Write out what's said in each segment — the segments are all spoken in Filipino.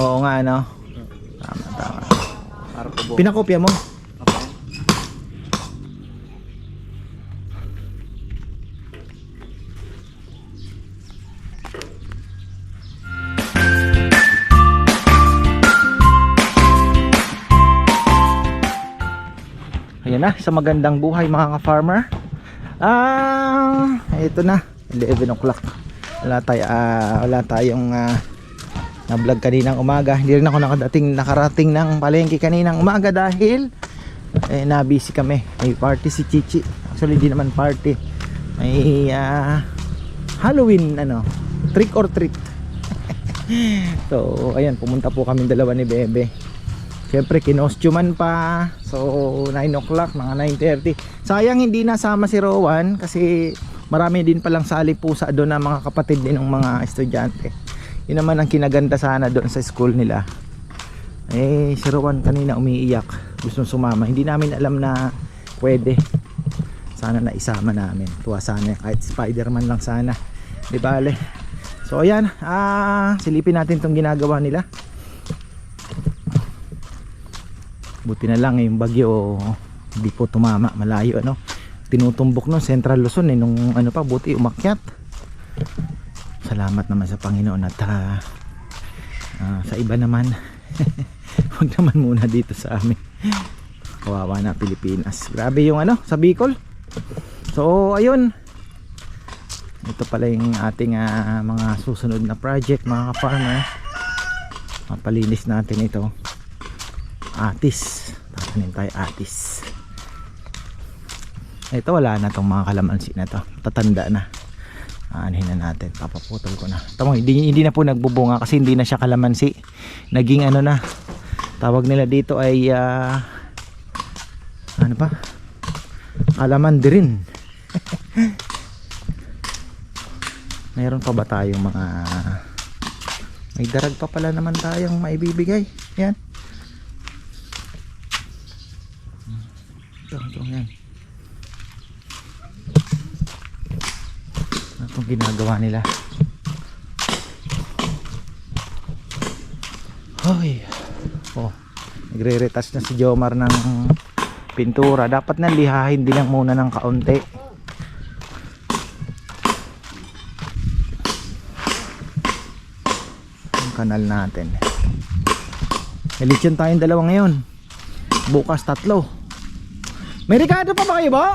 Oo nga, ano? Tama, tama. Pinakopya mo? Ayan na, sa magandang buhay mga ka-farmer. Ah, ito na, 11 o'clock. Wala tayo, ah, wala tayong ah, na-vlog kaninang umaga. Hindi rin ako nakadating, nakarating ng palengke kaninang umaga dahil eh, na-busy kami. May party si Chichi. Actually, di naman party. May ah, Halloween, ano, trick or treat. so, ayan, pumunta po kami dalawa ni Bebe. Siyempre, kinostuman pa. So, 9 o'clock, mga 9.30. Sayang hindi nasama si Rowan kasi marami din palang sali pusa doon na mga kapatid din ng mga estudyante. Yun naman ang kinaganda sana doon sa school nila. Eh, si Rowan kanina umiiyak. Gusto sumama. Hindi namin alam na pwede. Sana na isama namin. Tuwa sana kahit Spider-Man lang sana. Di bale. So, ayan. Ah, silipin natin tong ginagawa nila. buti na lang eh, yung bagyo hindi po tumama malayo ano tinutumbok no Central Luzon eh nung ano pa buti umakyat salamat naman sa Panginoon at ah, ah, sa iba naman. Wag naman muna dito sa amin. Kawawa na Pilipinas. Grabe yung ano sa Bicol. So ayun. Ito pala yung ating ah, mga susunod na project mga ka-farmer. Mapalinis natin ito. Atis. Tatanim tayo atis. Ito wala na tong mga kalamansi na to. Tatanda na aanhin na natin. Papaputol ko na. Tamo hindi, hindi na po nagbubunga kasi hindi na siya kalamansi. Naging ano na. Tawag nila dito ay ah, ano pa? Kalamandi rin mayroon pa ba tayong mga may darag pa pala naman tayong maibibigay? Yan Ito, ito, yan. Ano itong ginagawa nila? Hoy. Oh, nagre-retouch na si Jomar ng pintura. Dapat na lihahin din lang muna ng kaunti. Ang kanal natin. Eleksyon tayong dalawa ngayon. Bukas tatlo. May Ricardo pa ba kayo ba?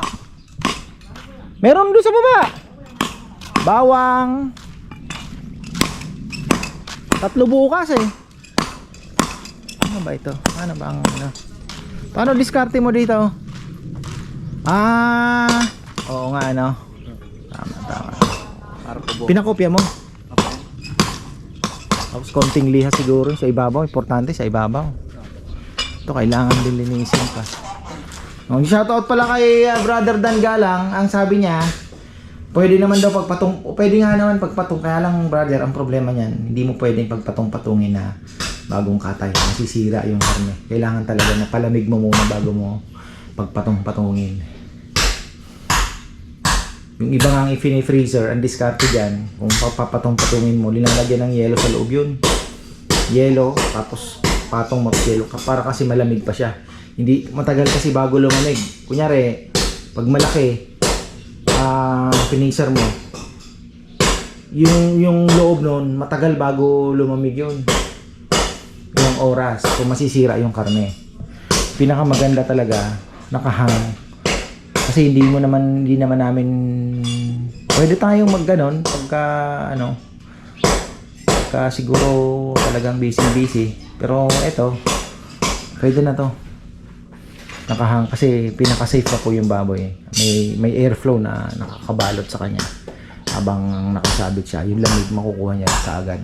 Meron doon sa baba. Bawang. Tatlo bukas eh. Ano ba ito? Ano ba ang ano? Paano diskarte mo dito? Ah, oo nga ano. Tama, tama. Pinakopya mo. Tapos konting liha siguro sa ibabaw. Importante sa ibabaw. Ito kailangan din linisin pa. Oh, shoutout pala kay uh, Brother Dan Galang. Ang sabi niya, pwede naman daw pagpatong, pwede nga naman pagpatong. Kaya lang brother, ang problema niyan, hindi mo pwedeng pagpatong-patungin na bagong katay. Masisira yung karne. Kailangan talaga na palamig mo muna bago mo pagpatong-patungin. Yung iba nga ang i-freezer, ang diskarte dyan, kung papapatong-patungin mo, linalagyan ng yelo sa loob yun. Yelo, tapos patong mo yelo ka para kasi malamig pa siya. Hindi matagal kasi bago lumamig. Kunyari, pag malaki, ah, freezer mo, yung yung loob noon matagal bago lumamig yun. Yung oras, kung masisira yung karne. Pinakamaganda talaga, nakahang. Kasi hindi mo naman, hindi naman namin, pwede tayong magganon pagka, ano, pagka siguro talagang busy-busy. Pero eto, pwede na to. Nakahang kasi pinaka-safe pa po yung baboy. May may airflow na nakakabalot sa kanya habang nakasabit siya. Yung lamig makukuha niya kaagad.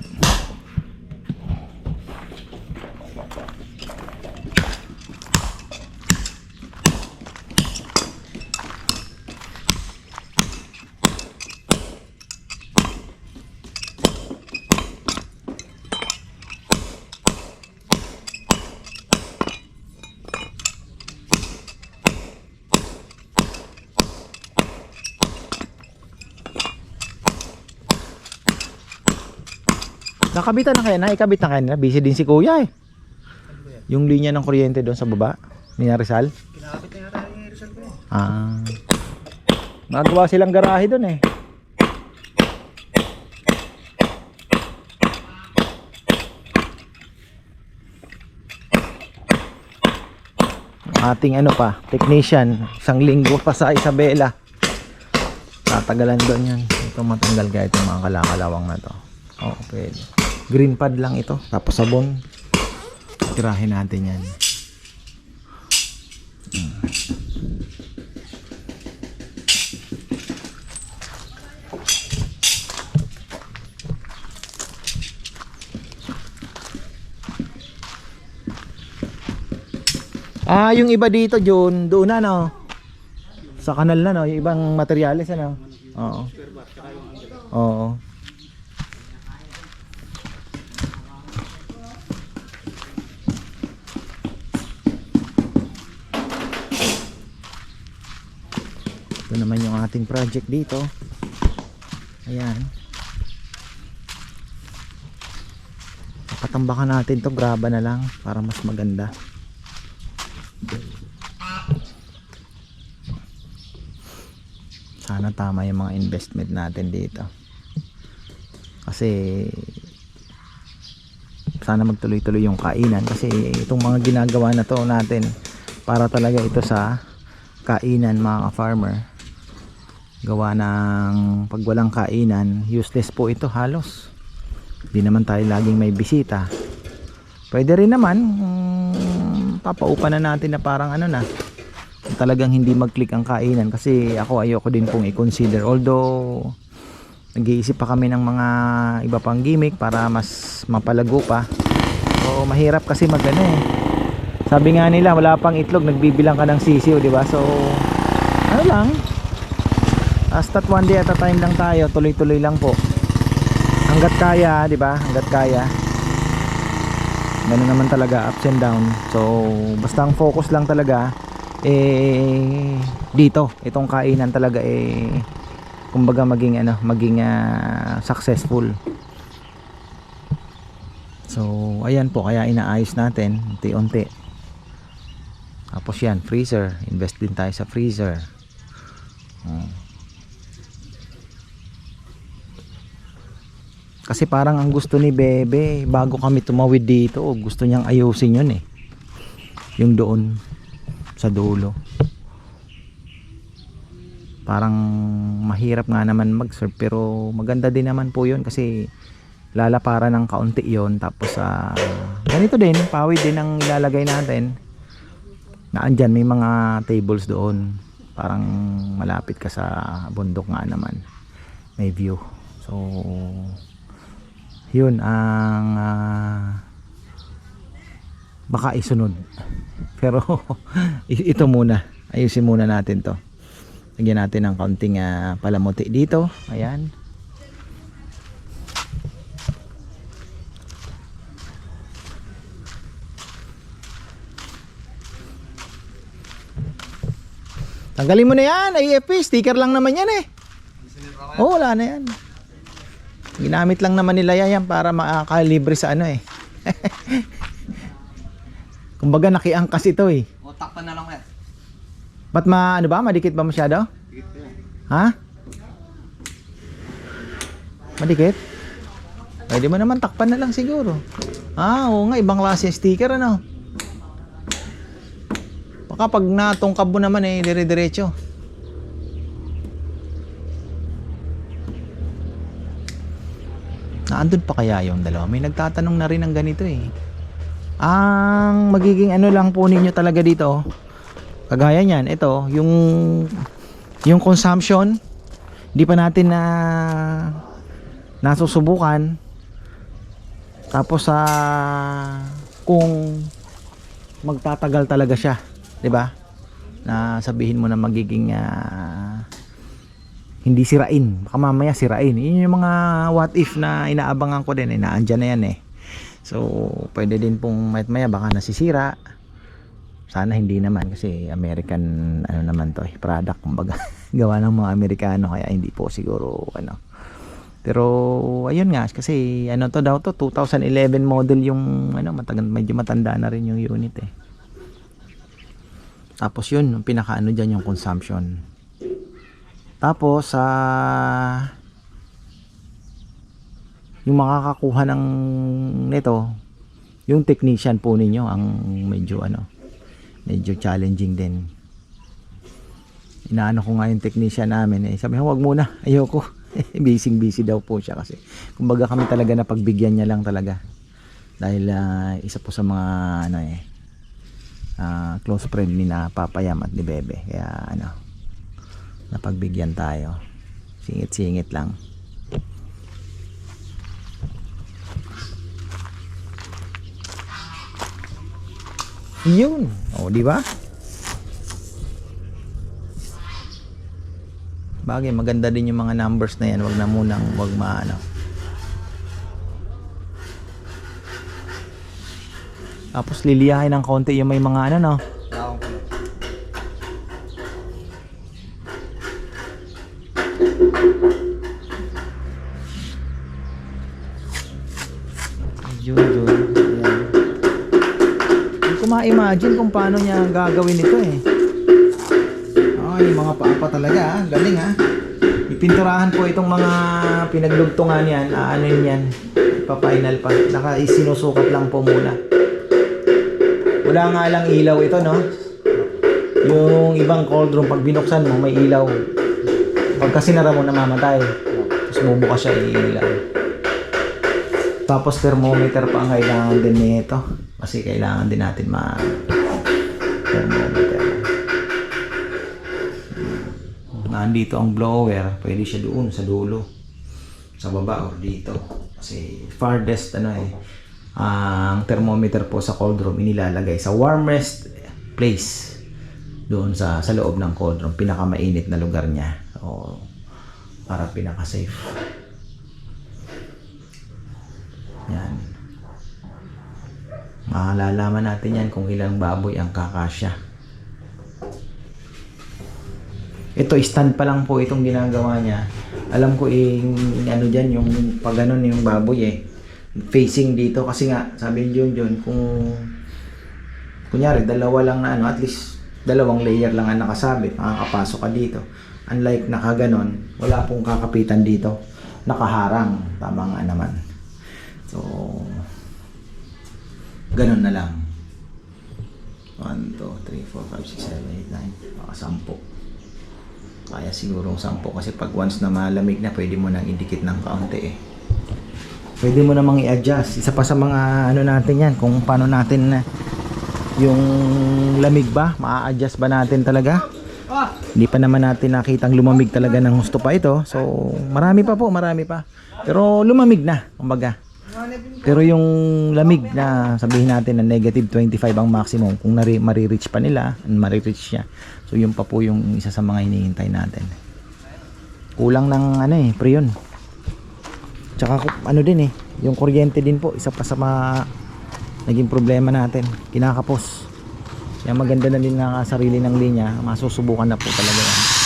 Kakabitan na kaya na, ikabit na kaya nila. Busy din si kuya eh. Yung linya ng kuryente doon sa baba, ni Rizal. Kinakapit na yata yung Rizal ko. Ah. Nagawa silang garahe doon eh. Ating ano pa, technician, isang linggo pa sa Isabela. Tatagalan doon yan. Ito matanggal kaya itong mga kalakalawang na to. Oo, pwede. Green pad lang ito. Tapos sabon. Tirahin natin yan. Ah, yung iba dito, Jun, doon na, no? Sa kanal na, no? Yung ibang materyales, ano? Oo. Oo. Ito naman yung ating project dito. Ayan. Patambakan natin to graba na lang para mas maganda. sana tama yung mga investment natin dito kasi sana magtuloy-tuloy yung kainan kasi itong mga ginagawa na to natin para talaga ito sa kainan mga farmer gawa ng pag walang kainan useless po ito halos. Di naman tayo laging may bisita. Pwede rin naman mm, papaupa na natin na parang ano na talagang hindi mag-click ang kainan kasi ako ayoko din pong i-consider. Although nag-iisip pa kami ng mga iba pang gimmick para mas mapalago pa. So mahirap kasi mag ano eh. Sabi nga nila wala pang itlog nagbibilang ka ng sisiw di ba? So ano lang hasta one day at a time lang tayo tuloy tuloy lang po. Hanggat kaya di ba? Hanggat kaya. Ganun naman talaga ups and down. So basta ang focus lang talaga eh dito. Itong kainan talaga eh kumbaga maging ano maging ah, successful. So ayan po kaya inaayos natin unti-unti. Tapos yan freezer. Invest din tayo sa freezer. Hmm. Kasi parang ang gusto ni Bebe bago kami tumawid dito gusto niyang ayusin yun eh. Yung doon sa dulo. Parang mahirap nga naman mag-serve pero maganda din naman po yun kasi lalaparan ng kaunti yon tapos sa ganito din pawid din ang ilalagay natin. Na andyan may mga tables doon. Parang malapit ka sa bundok nga naman. May view. So yun ang ah, baka isunod. Pero ito muna. Ayusin muna natin to. Lagyan natin ng kaunting ah, palamuti dito. Ayan. Tanggalin mo na yan. AFP sticker lang naman yan eh. Oh wala na yan ginamit lang naman nila yan para makakalibre sa ano eh kumbaga nakiangkas ito eh O, takpan na lang yan. Ba't ma, ano ba? Madikit ba masyado? Ha? Madikit? Pwede mo naman takpan na lang siguro. Ah, oo nga, ibang klase sticker ano. Baka pag natungkab mo naman eh, dire-diretso. Naandun pa kaya yung dalawa? May nagtatanong na rin ng ganito eh. Ang magiging ano lang po ninyo talaga dito, kagaya niyan, ito, yung yung consumption, hindi pa natin na nasusubukan. Tapos sa kung magtatagal talaga siya, 'di ba? Na sabihin mo na magiging ah, hindi sirain. Baka mamaya sirain. Yun yung mga what if na inaabangan ko din. Eh, naandyan na yan eh. So, pwede din pong mayat maya baka nasisira. Sana hindi naman kasi American ano naman to eh, product kumbaga gawa ng mga Amerikano kaya hindi po siguro ano Pero ayun nga kasi ano to daw to 2011 model yung ano matagal medyo matanda na rin yung unit eh. Tapos yun yung pinaka diyan yung consumption. Tapos sa yung makakakuha ng nito yung technician po ninyo ang medyo ano medyo challenging din. Inaano ko nga yung technician namin eh sabi ko wag muna ayoko. Busy busy daw po siya kasi. Kumbaga kami talaga na pagbigyan niya lang talaga. Dahil ah, isa po sa mga ano eh ah, close friend ni na Papayam at ni Bebe. Kaya ano napagbigyan tayo singit singit lang yun o di ba Bagay, maganda din yung mga numbers na yan. Wag na munang, wag maano. Tapos liliyahin ng konti yung may mga ano no. Ko ma-imagine kung paano niya gagawin ito eh. Ay, mga paapa talaga ah. Galing ah. Ipinturahan po itong mga pinaglugtungan yan. Yun yan? Ipa-final pa. Naka isinusukat lang po muna. Wala nga lang ilaw ito no. Yung ibang cold room pag binuksan mo may ilaw. Pagka sinara mo namamatay. Tapos bubukas siya ilaw. Tapos thermometer pa ang kailangan din nito. Kasi kailangan din natin ma thermometer. Nandito ang blower, pwede siya doon sa dulo. Sa baba or dito. Kasi farthest ano eh ang thermometer po sa cold room inilalagay sa warmest place doon sa sa loob ng cold room pinakamainit na lugar niya o para pinaka safe yan. Malalaman natin yan kung ilang baboy ang kakasya. Ito, stand pa lang po itong ginagawa niya. Alam ko yung ano dyan, yung pag ganun yung baboy eh. Facing dito kasi nga, sabi ni John John, kung kunyari dalawa lang na ano, at least dalawang layer lang ang nakasabit, makakapasok ka dito. Unlike nakaganon, wala pong kakapitan dito. Nakaharang. Tama nga naman. So, ganun na lang. 1, 2, 3, 4, 5, 6, 7, 8, 9, baka 10. Kaya siguro 10 kasi pag once na malamig na, pwede mo nang idikit ng kaunti eh. Pwede mo namang i-adjust. Isa pa sa mga ano natin yan, kung paano natin na yung lamig ba, maa-adjust ba natin talaga? Hindi pa naman natin nakitang lumamig talaga ng gusto pa ito. So, marami pa po, marami pa. Pero lumamig na, kumbaga. Pero yung lamig na sabihin natin na negative 25 ang maximum kung nari, marireach pa nila, marireach siya. So yun pa po yung isa sa mga hinihintay natin. Kulang ng ano eh, preyon. Tsaka ku- ano din eh, yung kuryente din po, isa pa sa mga naging problema natin. Kinakapos. Kaya maganda na din nga sarili ng linya, masusubukan na po talaga yan.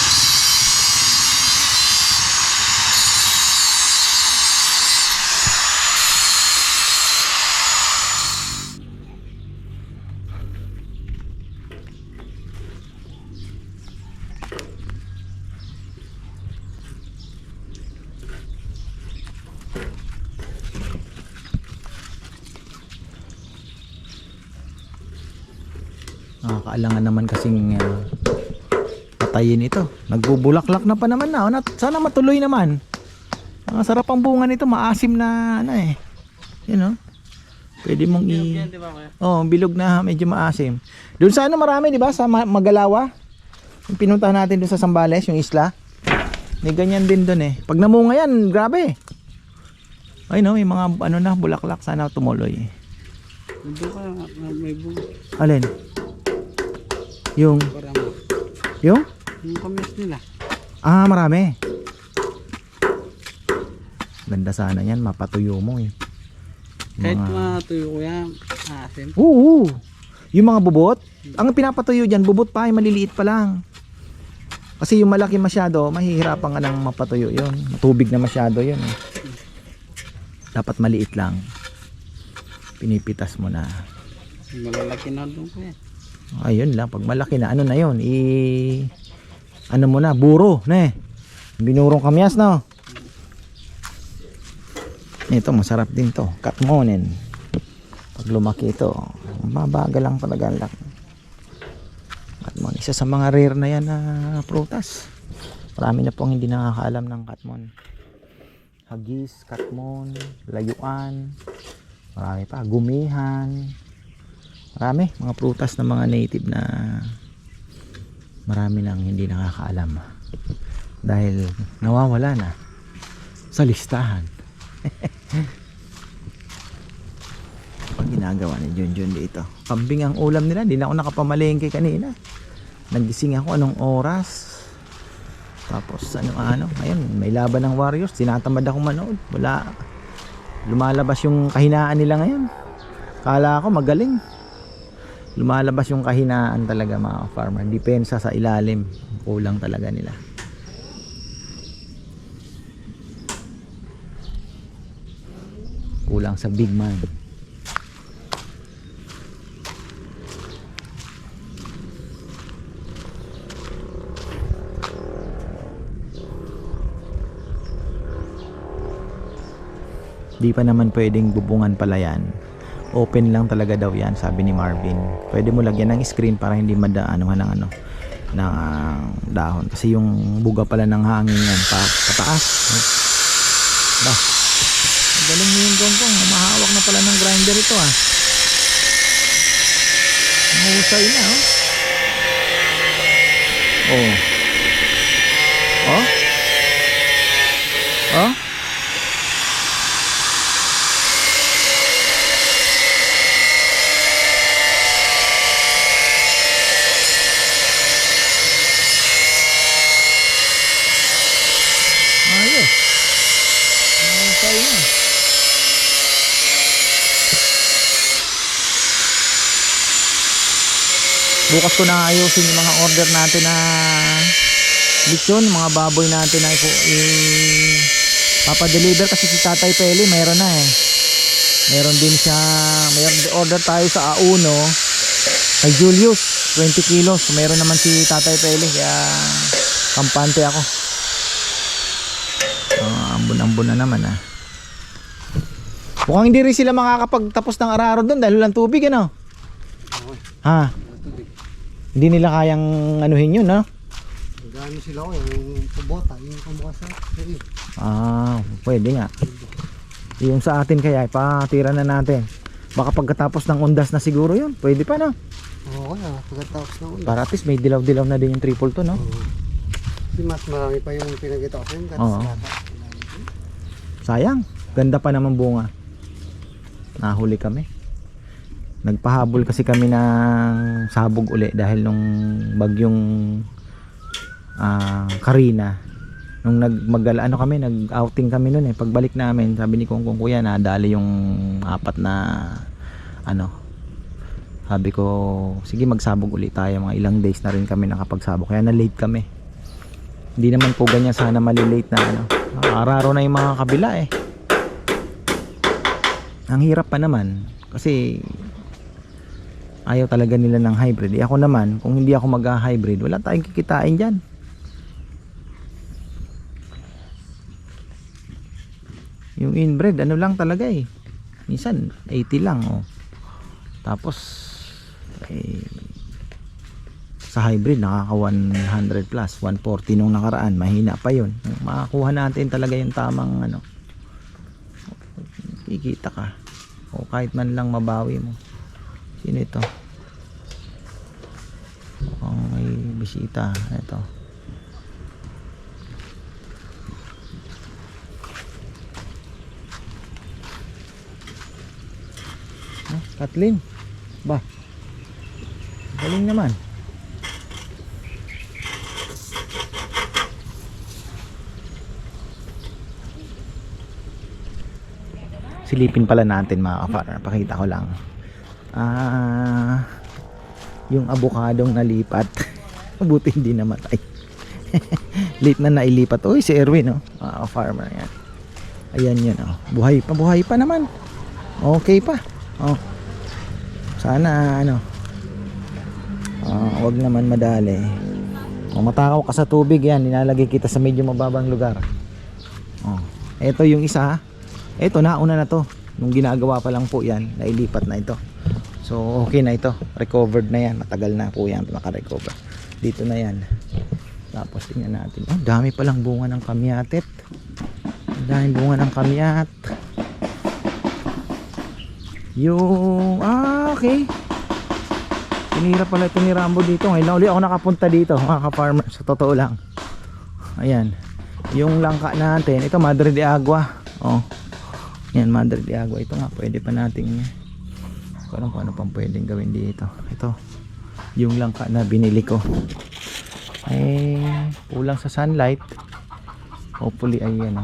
Nakakaalangan naman kasing uh, patayin ito. Nagbubulaklak na pa naman na. Oh, sana matuloy naman. Ang sarap ang bunga nito, maasim na ano eh. Yun oh. Pwede mong i... Oh, bilog na medyo maasim. Doon sa ano marami, 'di ba? Sa Ma- Magalawa. Yung pinuntahan natin doon sa Sambales, yung isla. May ganyan din doon eh. Pag namunga yan, grabe. Ay no, may mga ano na bulaklak sana tumuloy. Nandun ka, may bugo. Alin? Yung yung Yung kamis nila. Ah, marami. Ganda sana yan, mapatuyo mo eh. Kahit Mga- matuyo ko yan, asim. Oo. Yung mga bubot, ang pinapatuyo dyan, bubot pa, yung maliliit pa lang. Kasi yung malaki masyado, mahihirapan ka nang mapatuyo yun. Tubig na masyado yun. Eh. Dapat maliit lang. Pinipitas mo na. Malalaki na doon kuya. Ayun lang, pag malaki na, ano na yun, i... Ano mo na, buro, na eh. Binurong kamyas na. Ito, masarap din to. Katmonin. Pag lumaki ito, mabagal lang talaga ang laki. Katmon, isa sa mga rare na yan na prutas. Marami na pong hindi nakakaalam ng katmon. Hagis, katmon, layuan, marami pa, gumihan, Marami, mga prutas ng mga native na marami nang hindi nakakaalam. Dahil nawawala na sa listahan. Pag ginagawa ni Junjun dito. Kambing ang ulam nila, hindi na ako nakapamalengke kanina. Nagising ako anong oras. Tapos ano ano, ayun, may laban ng Warriors, tinatamad akong manood. Wala lumalabas yung kahinaan nila ngayon. Kala ko magaling lumalabas yung kahinaan talaga mga farmer depensa sa ilalim kulang talaga nila. Kulang sa big man. Di pa naman pwedeng bubungan pala yan open lang talaga daw yan sabi ni Marvin. Pwede mo lagyan ng screen para hindi madaanuhan ng ano ng dahon. Kasi yung buga pala ng hangin yan pa, pataas. Ba? Galing mo yung gongkong. Mahawak na pala ng grinder ito ah. Mahusay na oh. Oh. Oh? Oh Ayos. Mahusay na. Bukas ko na ayusin yung mga order natin na lechon, mga baboy natin na i, i- papadeliver kasi si Tatay Peli mayroon na eh. Meron din siya, mayroon din order tayo sa Auno kay Julius, 20 kilos. Meron naman si Tatay Peli kaya kampante ako. Ah, ambon-ambon na naman ah. Mukhang hindi rin sila makakapagtapos ng araro doon dahil walang tubig ano. Ha? Hindi nila kayang anuhin yun, no? Gano'n sila ko yung kubota, yung kumuha sa. Ah, pwede nga. Yung sa atin kaya, patira na natin. Baka pagkatapos ng undas na siguro yun. Pwede pa, no? Oo kaya, pagkatapos na ulit. Para at least may dilaw-dilaw na din yung triple to, no? Kasi mas marami pa yung pinagkita ko yung Oo. Sayang. Ganda pa naman bunga. Nahuli kami. Nagpahabol kasi kami ng sabog uli dahil nung bagyong ah, Karina. Nung nagmagal ano kami, nag-outing kami noon eh. Pagbalik namin, sabi ni Kong Kong Kuya, nadali yung apat na ano. Sabi ko, sige magsabog uli tayo. Mga ilang days na rin kami nakapagsabog. Kaya na-late kami. Hindi naman po ganyan sana malilate na ano. Araro na yung mga kabila eh. Ang hirap pa naman kasi ayaw talaga nila ng hybrid. Eh, ako naman, kung hindi ako mag-hybrid, wala tayong kikitain dyan. Yung inbred, ano lang talaga eh. Minsan, 80 lang oh. Tapos, eh, sa hybrid nakaka 100 plus 140 nung nakaraan mahina pa yun makakuha natin talaga yung tamang ano kikita ka o kahit man lang mabawi mo sino ito? Mukhang may bisita. Ito. Ah, Kathleen. Ba? Galing naman. Silipin pala natin mga ka-farmer pakita ko lang ah yung abukadong nalipat buti hindi namatay Late na nailipat. Uy, si Erwin, oh. Ah, farmer yan. Ayan yun, oh. Buhay pa, buhay pa naman. Okay pa. Oh. Sana, ano, ah, wag naman madali. Kung matakaw ka sa tubig yan, nilalagay kita sa medyo mababang lugar. Oh. Ito yung isa. Ito, nauna na to. Nung ginagawa pa lang po yan, nailipat na ito. So, okay na ito. Recovered na yan. Matagal na po yan makarecover. Dito na yan. Tapos tingnan natin. Oh, dami palang bunga ng kamyatet. Daming bunga ng kamyat. Yung, ah, okay. Tinira pala ito ni Rambo dito. Ngayon na uli ako nakapunta dito, mga ka-farmer. Sa totoo lang. Ayan. Yung langka natin, ito Madre de Agua. Oh. Yan, Madre de Agua. Ito nga, pwede pa nating kung ano, kung ano pang pwedeng gawin dito. Ito. Yung langka na binili ko. Eh, kulang sa sunlight. Hopefully, ay ano.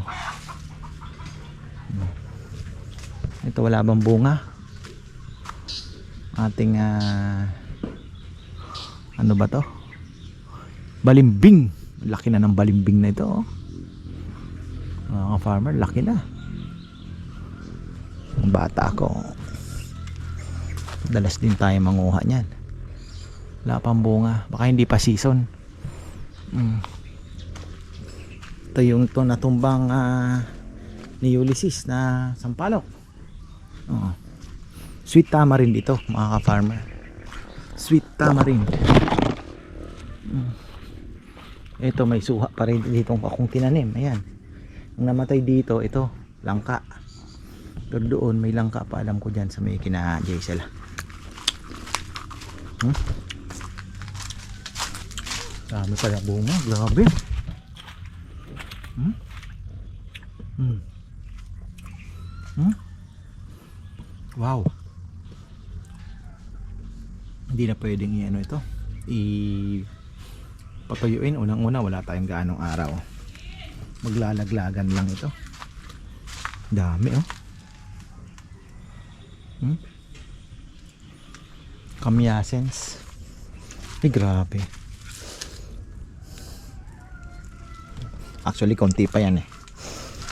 Ito, wala bang bunga? Ating ah, ano ba to? Balimbing. Laki na ng balimbing na ito. Oh. Mga farmer, laki na. Bata ako. Dalas din tayo manguha niyan. Wala pang bunga. Baka hindi pa season. Mm. Ito yung ito natumbang ah, ni Ulysses na sampalok. Oo. Sweet tamarind ito, mga ka-farmer. Sweet tamarind. Mm. Ito may suha pa rin dito akong tinanim. Ayan. Ang namatay dito, ito, langka. Doon may langka pa alam ko dyan sa may kina Jaisel. Hmm? Dami pala bunga, grabe. Hmm? Hmm. Hmm? Wow. Hindi na pwedeng i-ano ito. I patuyuin unang-una wala tayong gaanong araw. Maglalaglagan lang ito. Dami oh. Hmm? Kamyasens. Ay, grabe. Actually, konti pa yan eh.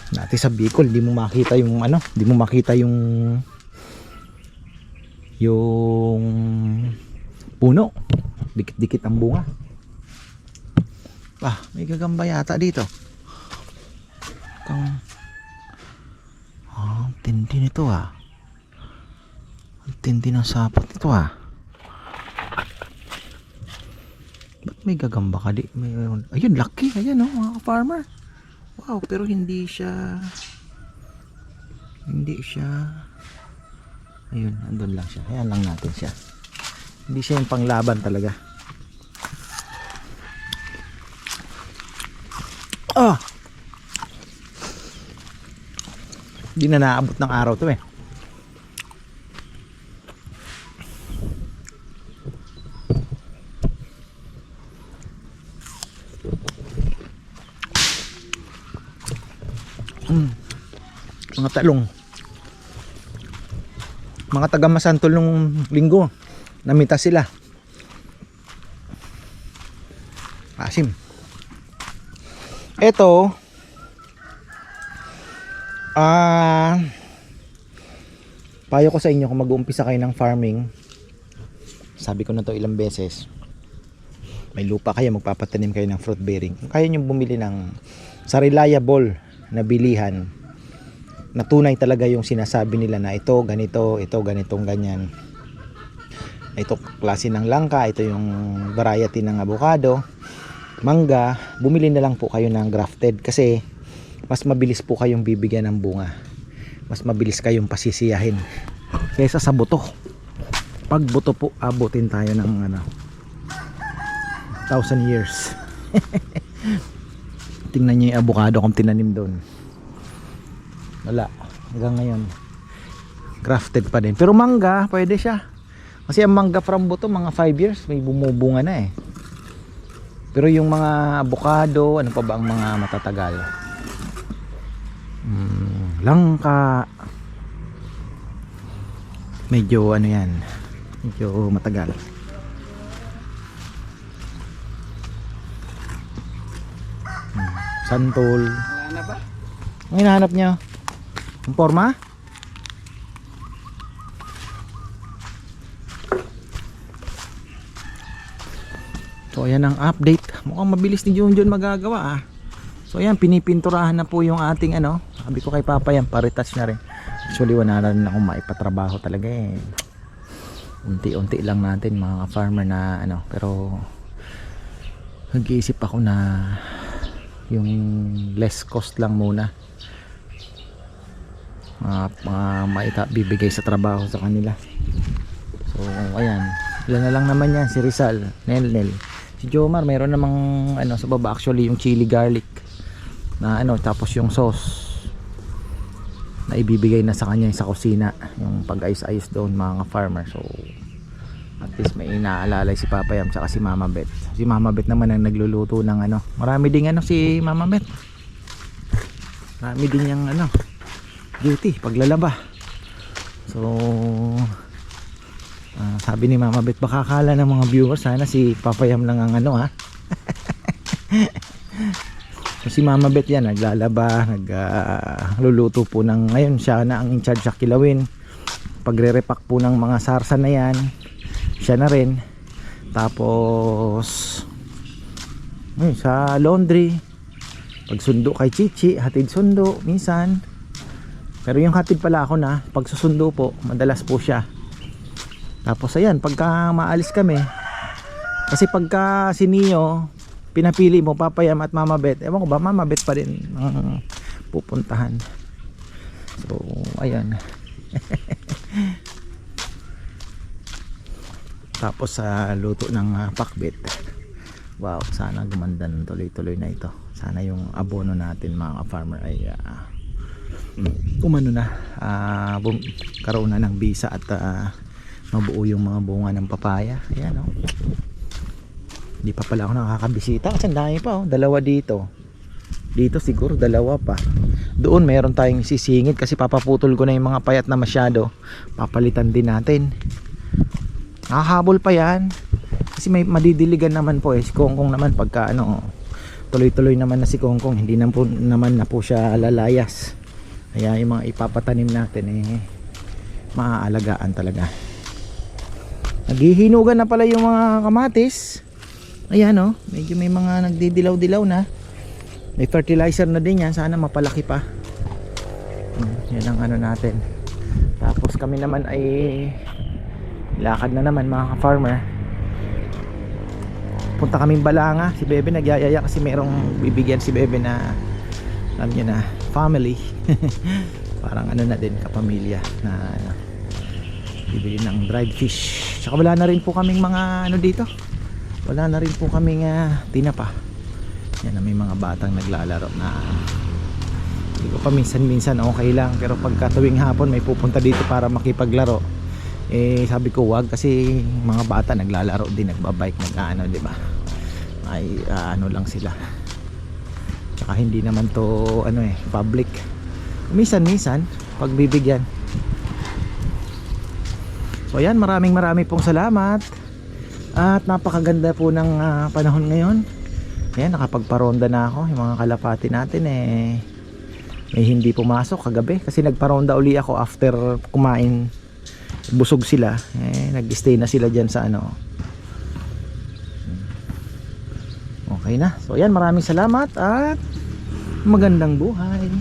Dati sa Bicol, di mo makita yung ano, di mo makita yung yung puno. Dikit-dikit ang bunga. Ah, may gagamba yata dito. Kang Ah, ang tindi nito ah. Ang tindi ng sapot nito ah. Ba't may gagamba ka di? May, ayun, laki. Ayan oh, mga farmer. Wow, pero hindi siya hindi siya ayun, andun lang siya. Ayan lang natin siya. Hindi siya yung panglaban talaga. Ah! Hindi na naabot ng araw to eh. Talong. Mga taga Masantol nung linggo. Namita sila. Asim. Ito ah payo ko sa inyo kung mag-uumpisa kayo ng farming. Sabi ko na to ilang beses. May lupa kayo, magpapatanim kayo ng fruit bearing. Kaya nyo bumili ng sa reliable na bilihan na tunay talaga yung sinasabi nila na ito, ganito, ito, ganitong ganyan. Ito klase ng langka, ito yung variety ng avocado, mangga, bumili na lang po kayo ng grafted kasi mas mabilis po kayong bibigyan ng bunga. Mas mabilis kayong pasisiyahin kaysa sa buto. Pag buto po, abutin tayo ng ano, thousand years. Tingnan nyo yung avocado kung tinanim doon. Wala. Hanggang ngayon. Grafted pa din. Pero mangga, pwede siya. Kasi ang mangga from buto, mga 5 years, may bumubunga na eh. Pero yung mga avocado, ano pa ba ang mga matatagal? Hmm, langka. Medyo ano yan. Medyo matagal. santol. Ba? Ang hinahanap niya? Ang forma? So ayan ang update. Mukhang mabilis ni Junjun magagawa ah. So ayan, pinipinturahan na po yung ating ano. Sabi ko kay Papa yan, paretouch na rin. Actually wala na rin akong maipatrabaho talaga eh. Unti-unti lang natin mga farmer na ano. Pero nag-iisip ako na yung less cost lang muna mga, mga maita bibigay sa trabaho sa kanila. So ayan. Ilan na lang naman yan si Rizal. Nel Nel. Si Jomar mayroon namang ano sa baba actually yung chili garlic na ano tapos yung sauce na ibibigay na sa kanya sa kusina yung pag-ayos-ayos doon mga farmer. So at least may inaalalay si Papa Yam tsaka si Mama Bet si Mama Bet naman ang nagluluto ng ano marami ding ano si Mama Bet marami din yung ano duty paglalaba. So ah, sabi ni Mama Bet baka akala ng mga viewers sana si Papa Yam lang ang ano ha? So, si Mama Bet yan naglalaba nagluluto po ng ngayon siya na ang in charge sa kilawin. Pagre-repack po ng mga sarsa na yan siya na rin. Tapos ayun, sa laundry pagsundo kay Chichi hatid sundo minsan pero yung hatid pala ako na pag susundo po madalas po siya. Tapos ayan pagka maalis kami kasi pagka si Neo pinapili mo papayam at mama bet ewan ko ba mama bet pa rin ang pupuntahan. So ayan. Tapos sa luto ng uh, pakbet wow sana gumanda ng tuloy-tuloy na ito. Sana yung abono natin mga farmer ay uh, umano na uh, bum- karoon na ng bisa at ah, mabuo yung mga bunga ng papaya ayan oh hindi pa pala ako nakakabisita kasi dami pa oh dalawa dito dito siguro dalawa pa doon meron tayong sisingit kasi papaputol ko na yung mga payat na masyado papalitan din natin Nakahabol pa yan. Kasi may madidiligan naman po eh. Si Kongkong naman pagka ano, tuloy-tuloy naman na si Kongkong. Hindi na po, naman na po siya lalayas. Kaya yung mga ipapatanim natin eh, maaalagaan talaga. Naghihinugan na pala yung mga kamatis. Ayan oh, medyo may mga nagdidilaw-dilaw na. May fertilizer na din yan. Sana mapalaki pa. Hmm, yan ang ano natin. Tapos kami naman ay lakad na naman mga ka-farmer punta kaming Balanga si Bebe nagyayaya kasi merong bibigyan si Bebe na alam niyo na family. Parang ano na din kapamilya na ano, bibili ng dried fish. Tsaka wala na rin po kaming mga ano dito. Wala na rin po kaming uh, tinapa. Yan na may mga batang naglalaro na hindi ko pa minsan minsan okay lang. Pero pagka tuwing hapon may pupunta dito para makipaglaro. Eh sabi ko wag kasi mga bata naglalaro din nagbabike nag-ano di ba? Ay ah, ano lang sila tsaka hindi naman to ano eh public. Minsan minsan pagbibigyan so yan maraming maraming pong salamat. At napakaganda po ng ah, panahon ngayon. Ayan nakapagparonda na ako. Yung mga kalapati natin eh may hindi pumasok kagabi. Kasi nagparonda uli ako after kumain. Busog sila. Eh, nag-stay na sila dyan sa ano. Okay na. So yan maraming salamat at magandang buhay